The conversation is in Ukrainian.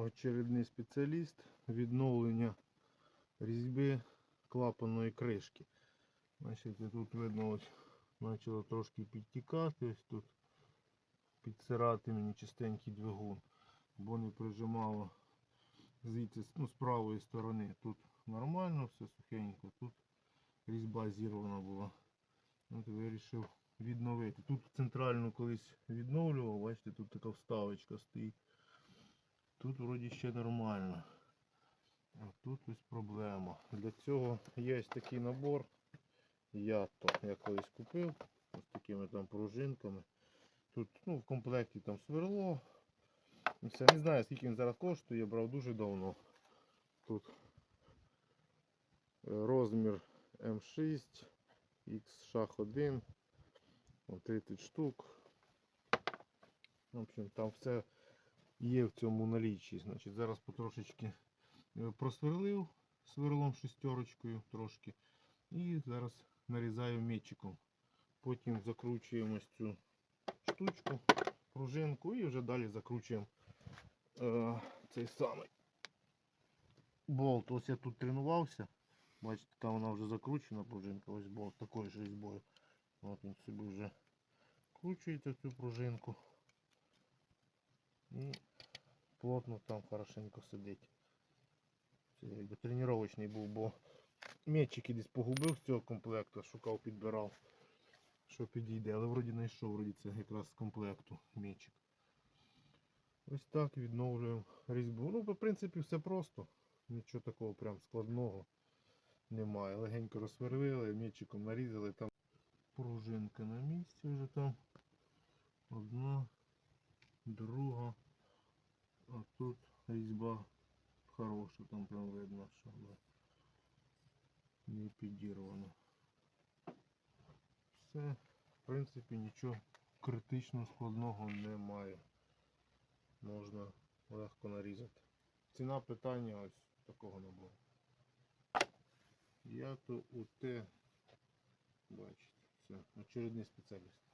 очередний спеціаліст відновлення різьби клапаної кришки. Значить, тут видно ось почало трошки підтікати, ось тут підсирати мені чистенький двигун, бо не прижимало звідси ну, з правої сторони. Тут нормально, все сухенько, тут різьба зірвана була. От вирішив відновити. Тут центральну колись відновлював, бачите, тут така вставочка стоїть. Тут вроді ще нормально. А тут ось проблема. Для цього є ось такий набор. Я то я колись купив з такими там пружинками. Тут ну, в комплекті там сверло. Все. Не знаю скільки він зараз коштує, я брав дуже давно. Тут е, розмір М6, X шах 1, 30 штук. В общем, там все є в цьому налічі. Значить, зараз потрошечки е, просверлив сверлом шестерочкою трошки. І зараз нарізаю метчиком. Потім закручуємо ось цю штучку, пружинку і вже далі закручуємо е, цей самий болт. Ось я тут тренувався. Бачите, там вона вже закручена пружинка, ось болт такою ж різьбою. От він собі вже кручується цю пружинку. Плотно там хорошенько сидить. Тренувачний був, бо метчики десь погубив з цього комплекту, шукав, підбирав, що підійде, але вроді знайшов, вроді це якраз з комплекту метчик. Ось так відновлюємо різьбу. Ну, в принципі, все просто. Нічого такого прям складного немає. Легенько розсверлили, метчиком нарізали, там пружинка на місці вже там. Одна, друга. Тут різьба хороша, там прям видно, що вона не підірвана. Все, в принципі, нічого критично складного немає. Можна легко нарізати. Ціна питання ось такого набору. Я то УТ, бачите, все, очередний спеціаліст.